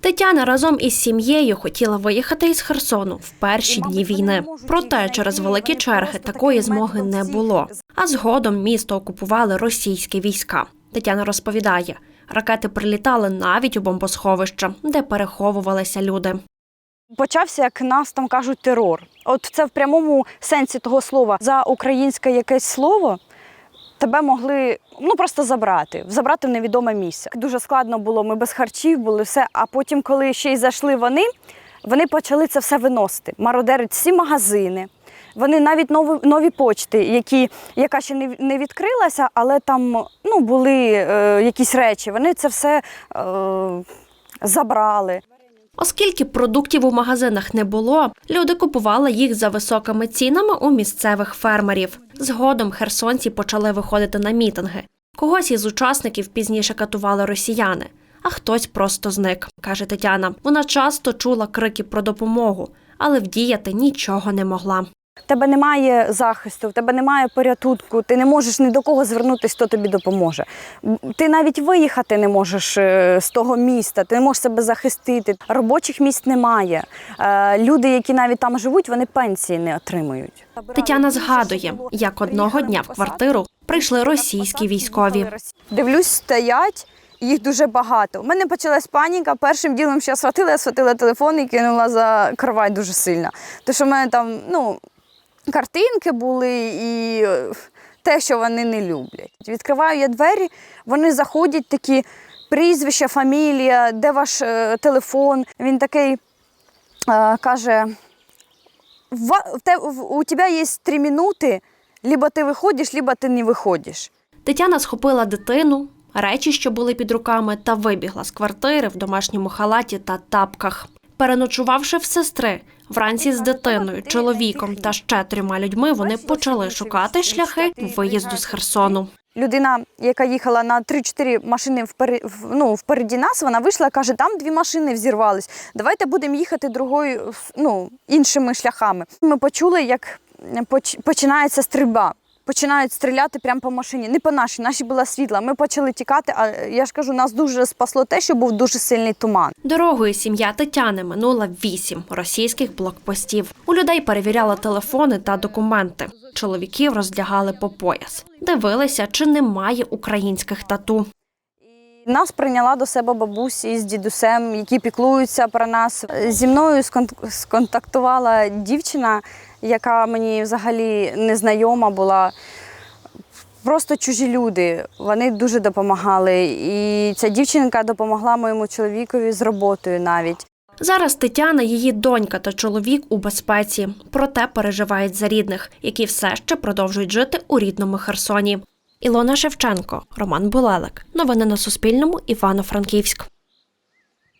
Тетяна разом із сім'єю хотіла виїхати із Херсону в перші дні війни. Проте через великі черги такої змоги не було. А згодом місто окупували російські війська. Тетяна розповідає, ракети прилітали навіть у бомбосховище, де переховувалися люди. Почався, як нас там кажуть, терор. От це в прямому сенсі того слова за українське якесь слово. Тебе могли ну просто забрати, забрати в невідоме місце. Дуже складно було. Ми без харчів були все. А потім, коли ще й зайшли вони, вони почали це все виносити. Мародерить всі магазини. Вони навіть нові, нові почти, які, яка ще не, не відкрилася, але там ну, були е, якісь речі. Вони це все е, забрали. Оскільки продуктів у магазинах не було, люди купували їх за високими цінами у місцевих фермерів. Згодом херсонці почали виходити на мітинги. Когось із учасників пізніше катували росіяни, а хтось просто зник, каже Тетяна. Вона часто чула крики про допомогу, але вдіяти нічого не могла. Тебе немає захисту, в тебе немає порятунку, ти не можеш ні до кого звернутися, хто тобі допоможе. Ти навіть виїхати не можеш е, з того міста, ти не можеш себе захистити. Робочих місць немає. Е, Люди, які навіть там живуть, вони пенсії не отримують. Тетяна згадує, як одного дня в квартиру прийшли російські військові. Дивлюсь, стоять. Їх дуже багато. У мене почалась паніка. Першим ділом, що я схватила, я схватила телефон і кинула за кровать дуже сильно. Тому що в мене там ну, картинки були і е, те, що вони не люблять. Відкриваю я двері, вони заходять такі прізвище, фамілія, де ваш е, телефон. Він такий е, каже: «Ва- в те- в- у тебе є три минути, либо ти виходиш, либо ти не виходиш. Тетяна схопила дитину, речі, що були під руками, та вибігла з квартири в домашньому халаті та тапках. Переночувавши в сестри, вранці з дитиною, чоловіком та ще трьома людьми, вони почали шукати шляхи виїзду з Херсону. Людина, яка їхала на 3-4 машини впер... ну, впереді нас, вона вийшла каже, там дві машини взірвались. Давайте будемо їхати другою, ну, іншими шляхами. Ми почули, як поч- починається стрільба. Починають стріляти прямо по машині. Не по нашій, наші була світла. Ми почали тікати, а я ж кажу, нас дуже спасло те, що був дуже сильний туман. Дорогою сім'я Тетяни минула вісім російських блокпостів. У людей перевіряли телефони та документи. Чоловіків роздягали по пояс, дивилися, чи немає українських тату. Нас прийняла до себе бабуся з дідусем, які піклуються про нас. Зі мною скон- сконтактувала дівчина, яка мені взагалі незнайома була. Просто чужі люди. Вони дуже допомагали. І ця дівчинка допомогла моєму чоловікові з роботою навіть. Зараз Тетяна, її донька та чоловік у безпеці, проте переживають за рідних, які все ще продовжують жити у рідному Херсоні. Ілона Шевченко, Роман Булелик. Новини на Суспільному. Івано-Франківськ.